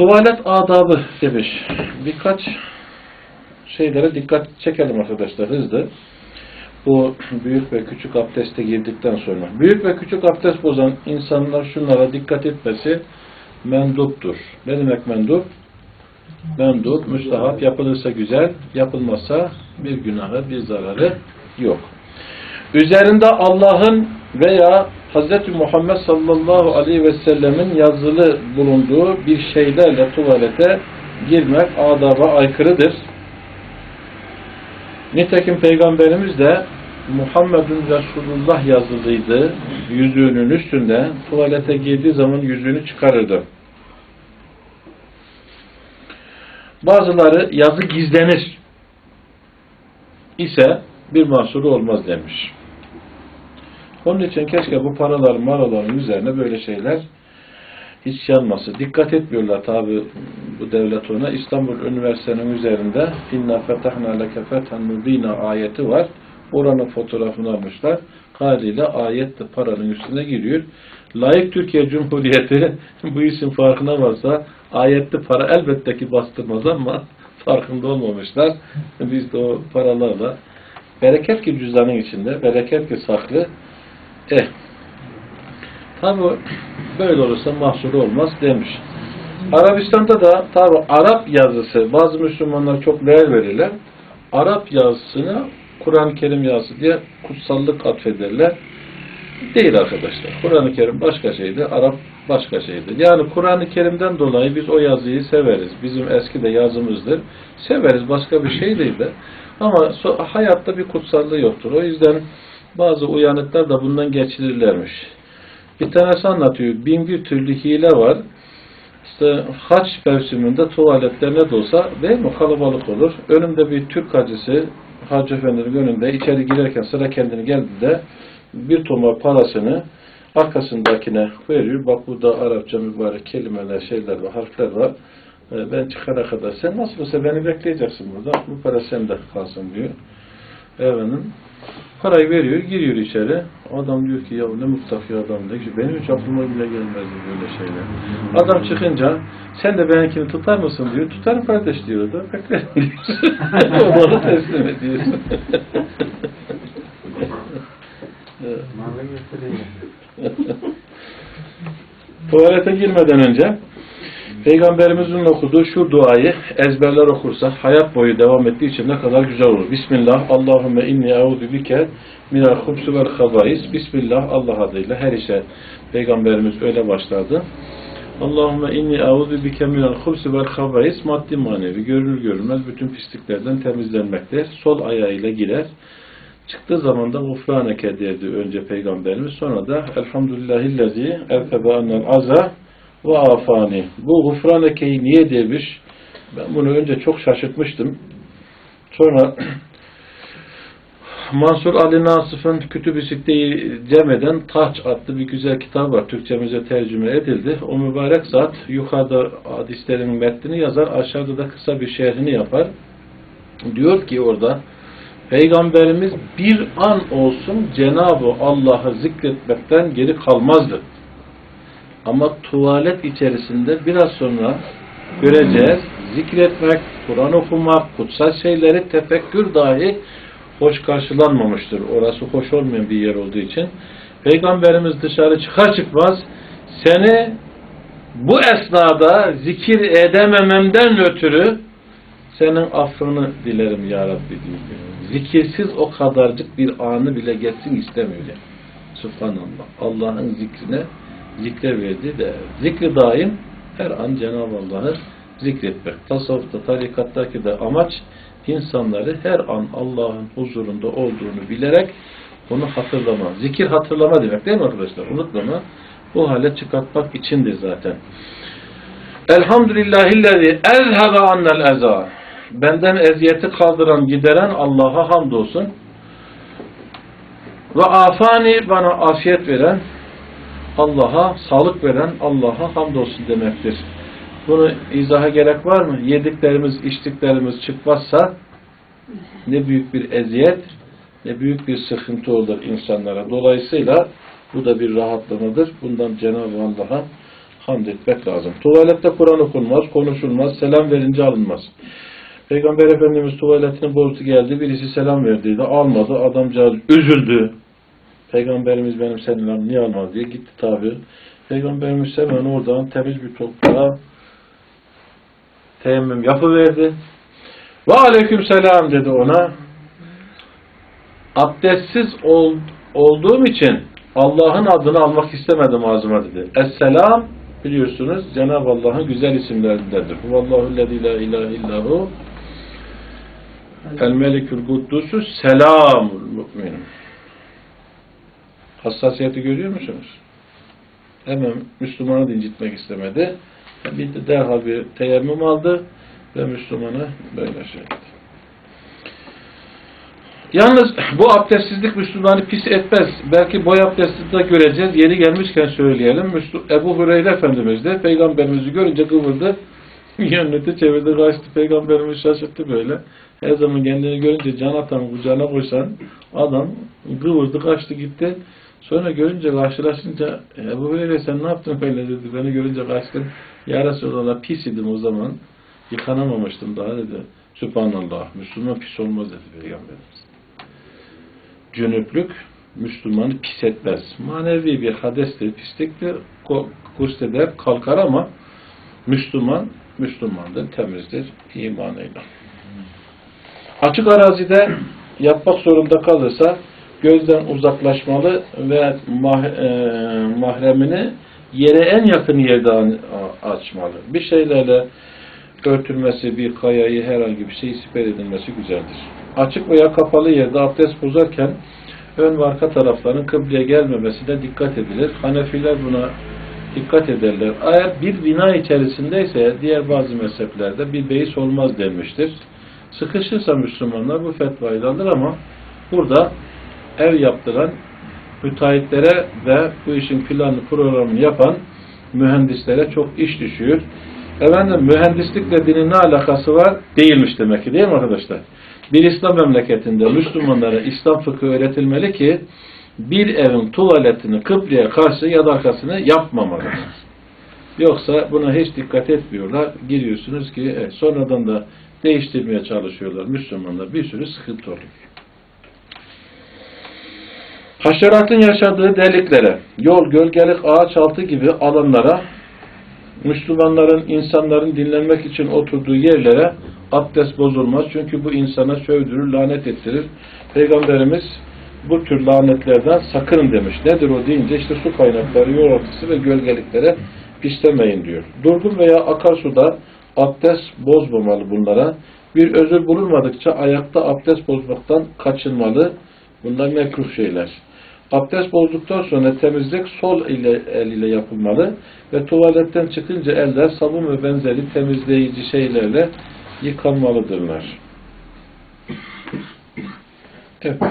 Tuvalet adabı demiş. Birkaç şeylere dikkat çekelim arkadaşlar hızlı. Bu büyük ve küçük abdeste girdikten sonra. Büyük ve küçük abdest bozan insanlar şunlara dikkat etmesi menduptur. Ne demek mendup? Mendup, müstahap, yapılırsa güzel, yapılmazsa bir günahı, bir zararı yok. Üzerinde Allah'ın veya Hz. Muhammed sallallahu aleyhi ve sellemin yazılı bulunduğu bir şeylerle tuvalete girmek adaba aykırıdır. Nitekim Peygamberimiz de Muhammedun Resulullah yazılıydı. Yüzüğünün üstünde tuvalete girdiği zaman yüzüğünü çıkarırdı. Bazıları yazı gizlenir ise bir mahsuru olmaz demiş. Onun için keşke bu paralar, maraların üzerine böyle şeyler hiç yanması. Dikkat etmiyorlar tabi bu devlet ona. İstanbul Üniversitesi'nin üzerinde İnna fetahna leke fethan mubina ayeti var. Oranın fotoğrafını almışlar. Haliyle ayet de paranın üstüne giriyor. Layık Türkiye Cumhuriyeti bu işin farkına varsa ayette para elbette ki bastırmaz ama farkında olmamışlar. Biz de o paralarla bereket ki cüzdanın içinde, bereket ki saklı. Eh, tabi böyle olursa mahsuru olmaz demiş. Arabistan'da da tabi Arap yazısı, bazı Müslümanlar çok değer verirler. Arap yazısına Kur'an-ı Kerim yazısı diye kutsallık atfederler. Değil arkadaşlar. Kur'an-ı Kerim başka şeydir, Arap başka şeydir. Yani Kur'an-ı Kerim'den dolayı biz o yazıyı severiz. Bizim eski de yazımızdır. Severiz, başka bir şey değil de. Ama hayatta bir kutsallığı yoktur. O yüzden bazı uyanıklar da bundan geçirirlermiş. Bir tanesi anlatıyor. Bin bir türlü hile var. İşte haç mevsiminde tuvaletler ne de olsa değil mi kalabalık olur. Önümde bir Türk hacısı Hacı Efendi'nin önünde içeri girerken sıra kendini geldi de bir tomar parasını arkasındakine veriyor. Bak burada Arapça mübarek kelimeler, şeyler var, harfler var. Ee, Ben çıkana kadar sen nasıl olsa beni bekleyeceksin burada. Bu para sende kalsın diyor. Efendim Parayı veriyor, giriyor içeri. Adam diyor ki ya ne muttaki adam diyor ki benim hiç aklıma bile gelmezdi böyle şeyler. Adam çıkınca sen de benimkini tutar mısın diyor. Tutarım kardeş diyor da beklerim diyor. o bana teslim ediyorsun. Tuvalete girmeden önce Peygamberimizin okuduğu şu duayı ezberler okursak hayat boyu devam ettiği için ne kadar güzel olur. Bismillah, Allahümme inni eûzü bike minel hubsu vel habais. Bismillah, Allah adıyla her işe Peygamberimiz öyle başladı. Allahümme inni eûzü bike minel hubsu vel habais. Maddi manevi, görünür görünmez bütün pisliklerden temizlenmektir. Sol ayağıyla girer. Çıktığı zaman da gufraneke derdi önce Peygamberimiz. Sonra da Elhamdülillahillezî ertebe annel aza ve afani. Bu gufranekeyi niye demiş? Ben bunu önce çok şaşırtmıştım. Sonra Mansur Ali Nasıf'ın Kütüb-i Sitte'yi cem eden Taç adlı bir güzel kitap var. Türkçemize tercüme edildi. O mübarek zat yukarıda hadislerin metnini yazar, aşağıda da kısa bir şerhini yapar. Diyor ki orada Peygamberimiz bir an olsun Cenab-ı Allah'ı zikretmekten geri kalmazdı. Ama tuvalet içerisinde biraz sonra göreceğiz. Zikretmek, Kur'an okumak, kutsal şeyleri tefekkür dahi hoş karşılanmamıştır. Orası hoş olmayan bir yer olduğu için. Peygamberimiz dışarı çıkar çıkmaz seni bu esnada zikir edemememden ötürü senin affını dilerim ya Rabbi diyor. Zikirsiz o kadarcık bir anı bile geçsin istemiyor yani. Subhanallah. Allah'ın zikrine zikre verdi de zikri daim her an Cenab-ı Allah'ı zikretmek. Tasavvufta, tarikattaki de amaç insanları her an Allah'ın huzurunda olduğunu bilerek onu hatırlama. Zikir hatırlama demek değil mi arkadaşlar? Unutmama. Bu hale çıkartmak içindir zaten. Elhamdülillahillezî ezhebe annel eza. Benden eziyeti kaldıran, gideren Allah'a hamdolsun. Ve afani bana afiyet veren, Allah'a sağlık veren Allah'a hamdolsun demektir. Bunu izaha gerek var mı? Yediklerimiz, içtiklerimiz çıkmazsa ne büyük bir eziyet, ne büyük bir sıkıntı olur insanlara. Dolayısıyla bu da bir rahatlamadır. Bundan Cenab-ı Allah'a hamd etmek lazım. Tuvalette Kur'an okunmaz, konuşulmaz, selam verince alınmaz. Peygamber Efendimiz tuvaletinin borusu geldi, birisi selam verdiydi, almadı, adamcağız üzüldü. Peygamberimiz benim selam niye almaz diye gitti tabi. Peygamberimiz hemen oradan temiz bir toprağa teyemmüm yapıverdi. Ve aleyküm selam dedi ona. Abdestsiz ol, olduğum için Allah'ın adını almak istemedim ağzıma dedi. Esselam biliyorsunuz Cenab-ı Allah'ın güzel isimlerindendir. Huvallahu lezî la ilahe illahu El melikül kuddusu selamul mü'minun. Hassasiyeti görüyor musunuz? Hemen Müslümanı da incitmek istemedi. Bir de derhal bir teyemmüm aldı ve Müslümanı böyle şey etti. Yalnız bu abdestsizlik Müslümanı pis etmez. Belki boy abdesti de göreceğiz. Yeri gelmişken söyleyelim. Ebu Hureyre Efendimiz de Peygamberimizi görünce kıvırdı. Yönleti çevirdi kaçtı. Peygamberimiz şaşırttı böyle. Her zaman kendini görünce can atan kucağına koysan adam kıvırdı kaçtı gitti. Sonra görünce karşılaşınca Ebu Hureyre sen ne yaptın böyle dedi. Beni görünce kaçtın. Ya Resulallah pis idim o zaman. Yıkanamamıştım daha dedi. Sübhanallah. Müslüman pis olmaz dedi Peygamberimiz. Cünüplük Müslümanı pis etmez. Manevi bir hadestir, pisliktir. Gusleder, kalkar ama Müslüman, Müslümandır, temizdir imanıyla. Açık arazide yapmak zorunda kalırsa gözden uzaklaşmalı ve mah, e, mahremini yere en yakın yerde a- açmalı. Bir şeylerle örtülmesi, bir kayayı, herhangi bir şey siper edilmesi güzeldir. Açık veya kapalı yerde abdest bozarken ön ve arka tarafların kıbleye gelmemesine dikkat edilir. Hanefiler buna dikkat ederler. Eğer bir bina içerisindeyse diğer bazı mezheplerde bir beis olmaz denmiştir. Sıkışırsa Müslümanlar bu fetvayı alır ama burada ev yaptıran müteahhitlere ve bu işin planını programını yapan mühendislere çok iş düşüyor. Efendim mühendislikle dinin ne alakası var? Değilmiş demek ki değil mi arkadaşlar? Bir İslam memleketinde Müslümanlara İslam fıkhı öğretilmeli ki bir evin tuvaletini kıbleye karşı ya da arkasını yapmamalıdır. Yoksa buna hiç dikkat etmiyorlar. Giriyorsunuz ki evet, sonradan da değiştirmeye çalışıyorlar Müslümanlar. Bir sürü sıkıntı oluyor. Haşeratın yaşadığı deliklere, yol, gölgelik, ağaç altı gibi alanlara, Müslümanların, insanların dinlenmek için oturduğu yerlere abdest bozulmaz. Çünkü bu insana sövdürür, lanet ettirir. Peygamberimiz bu tür lanetlerden sakının demiş. Nedir o deyince işte su kaynakları, yol ortası ve gölgeliklere pislemeyin diyor. Durgun veya akarsuda abdest bozmamalı bunlara. Bir özür bulunmadıkça ayakta abdest bozmaktan kaçınmalı. Bunlar mekruh şeyler. Abdest bozduktan sonra temizlik sol ile, el ile yapılmalı ve tuvaletten çıkınca eller sabun ve benzeri temizleyici şeylerle yıkanmalıdırlar. Evet.